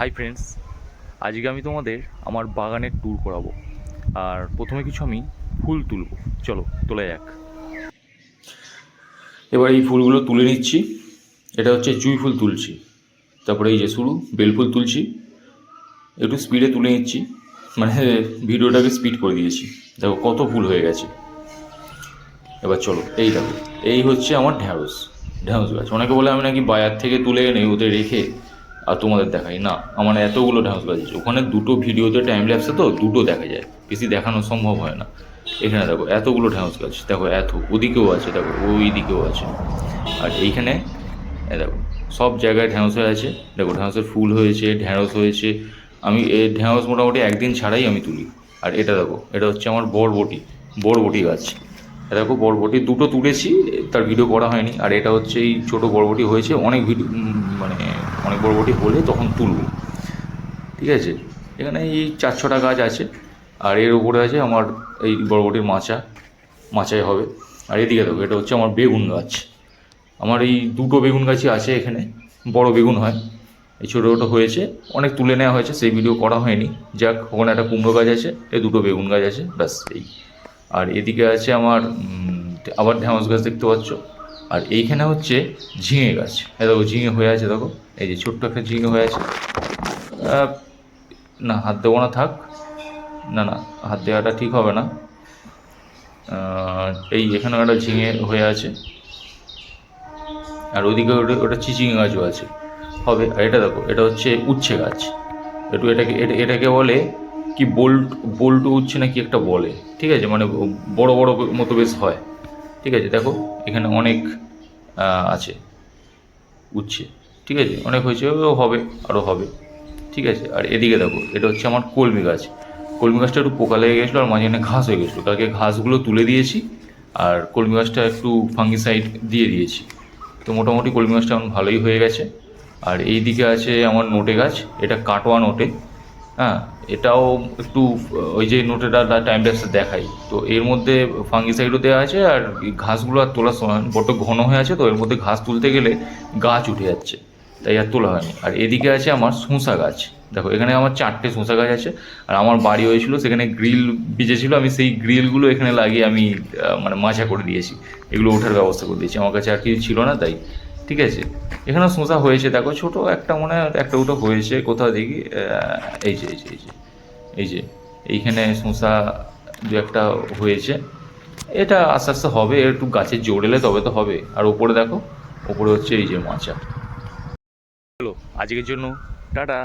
Hi friends আজকে আমি তোমাদের আমার বাগানের ট্যুর করাবো। আর প্রথমে কিছু আমি ফুল তুলবো। চলো, তোলা যাক। এবার এই ফুলগুলো তুলে নিচ্ছি। এটা হচ্ছে জুঁই ফুল তুলছি। তারপরে এই যে শুরু, বেল ফুল তুলছি। একটু স্পিডে তুলে নিচ্ছি। মানে ভিডিওটাকে স্পিড করে দিয়েছি। দেখো কত ফুল হয়ে গেছে। এবার চলো, এই দেখো, এই হচ্ছে আমার ঢ্যাঁড়স। ঢ্যাঁড়স গাছ। অনেকে বলে আমি নাকি বাজার থেকে তুলে এনে ওদের রেখে আর তোমাদের দেখাই। না, আমার এতগুলো গাছ আছে ওখানে দুটো ভিডিওতে টাইম ল্যাপসে তো দুটো দেখা যায়। বেশি দেখানো সম্ভব হয় না। এখানে দেখো, এতগুলো ঢ্যাঁড়স গাছ দেখো, এত, ওদিকেও আছে, দেখো ওই দিকেও আছে। আর এইখানে দেখো, সব জায়গায় ঢ্যাঁড়স হয়ে আছে। দেখো ঢ্যাঁড়সের ফুল হয়েছে, ঢ্যাঁড়স হয়েছে। আমি এই ঢ্যাঁড়স মোটামুটি একদিন ছাড়াই আমি তুলি। আর এটা দেখো, এটা হচ্ছে আমার বরবটি বরবটি গাছ। দেখো, বরবটি দুটো তুলেছি, তার ভিডিও করা হয়নি। আর এটা হচ্ছে এই ছোটো বরবটি হয়েছে, অনেক ভিডিও মানে অনেক বড় বরবটি হলে তখন তুলবো। ঠিক আছে? এখানে এই চার ছটা গাছ আছে, আর এর উপরে আছে আমার এই বরবটির মাচা। মাচাই হবে। আর এদিকে দেখো, এটা হচ্ছে আমার বেগুন গাছ। আমার এই দুটো বেগুন গাছই আছে এখানে, বড় বেগুন হয়। এই ছোটো ছোটো হয়েছে, অনেক তুলে নেওয়া হয়েছে, সেই ভিডিও করা হয়নি। যাক, ওখানে একটা কুমড়ো গাছ আছে এই দুটো বেগুন গাছ আছে, ব্যাস, এই। আর এদিকে আছে আমার আবার ঢ্যাঁড়স গাছ দেখতে পাচ্ছ। আর এইখানে হচ্ছে ঝিঙে গাছ। এই দেখো, ঝিঙে হয়ে আছে, দেখো। এই যে ছোট্ট একটা ঝিঙে হয়ে আছে না, হাত দেবো না, থাক। না না, হাত দেওয়াটা ঠিক হবে না। এই এখানে একটা ঝিঙে হয়ে আছে। আর ওদিকে ওটা ওটা চিচিঙে গাছও আছে। হবে, আর এটা দেখো, এটা হচ্ছে উচ্ছে গাছ। একটু এটাকে এটা এটাকে বলে কি বোল্ট বোল্ট উচ্ছে না কি একটা বলে। ঠিক আছে মানে বড় বড় মতো বেশ হয়। ঠিক আছে, দেখো, এখানে অনেক আছে উচ্ছে। ঠিক আছে? অনেক হয়েছে হবে, আরও হবে। ঠিক আছে? আর এদিকে দেখো, এটা হচ্ছে আমার কলমি গাছ। কলমি গাছটা একটু পোকা লেগে গেছিল আর মাঝখানে ঘাস হয়ে গেছিল। কালকে ঘাসগুলো তুলে দিয়েছি আর কলমি গাছটা একটু ফাঙ্গিসাইড দিয়ে দিয়েছি। তো মোটামুটি কলমি গাছটা এখন ভালোই হয়ে গেছে। আর এই দিকে আছে আমার নোটে গাছ, এটা কাটোয়া নোটে। হ্যাঁ এটাও একটু, ওই যে নোটেটা টাইম ট্যাক্সে দেখাই। তো এর মধ্যে ফাঙ্গিসাইডও দেওয়া আছে আর ঘাসগুলো আর তোলার সময়, বড্ড ঘন হয়ে আছে তো, এর মধ্যে ঘাস তুলতে গেলে গাছ উঠে যাচ্ছে। তাই আর তোলা হয়নি। আর এদিকে আছে আমার শসা গাছ। দেখো, এখানে আমার চারটে শসা গাছ আছে, আর আমার বাড়ি হয়েছিল, সেখানে গ্রিল বিজেছিল আমি সেই গ্রিলগুলো এখানে লাগিয়ে আমি মানে মাছা করে দিয়েছি। এগুলো ওঠার ব্যবস্থা করে দিয়েছি। আমার কাছে আর কিছু ছিল না তাই। ঠিক আছে, এখানে শসা হয়েছে। দেখো, ছোট একটা মনে হয়, একটা দুটো হয়েছে কোথাও দেখি। এই যে এই যে এই যে এই যে, এইখানে শসা দু একটা হয়েছে। এটা আস্তে আস্তে হবে, একটু গাছের জোর এলে তবে তো হবে। আর উপরে দেখো উপরে হচ্ছে এই যে মাচা হ্যালো আজকের জন্য টাটা।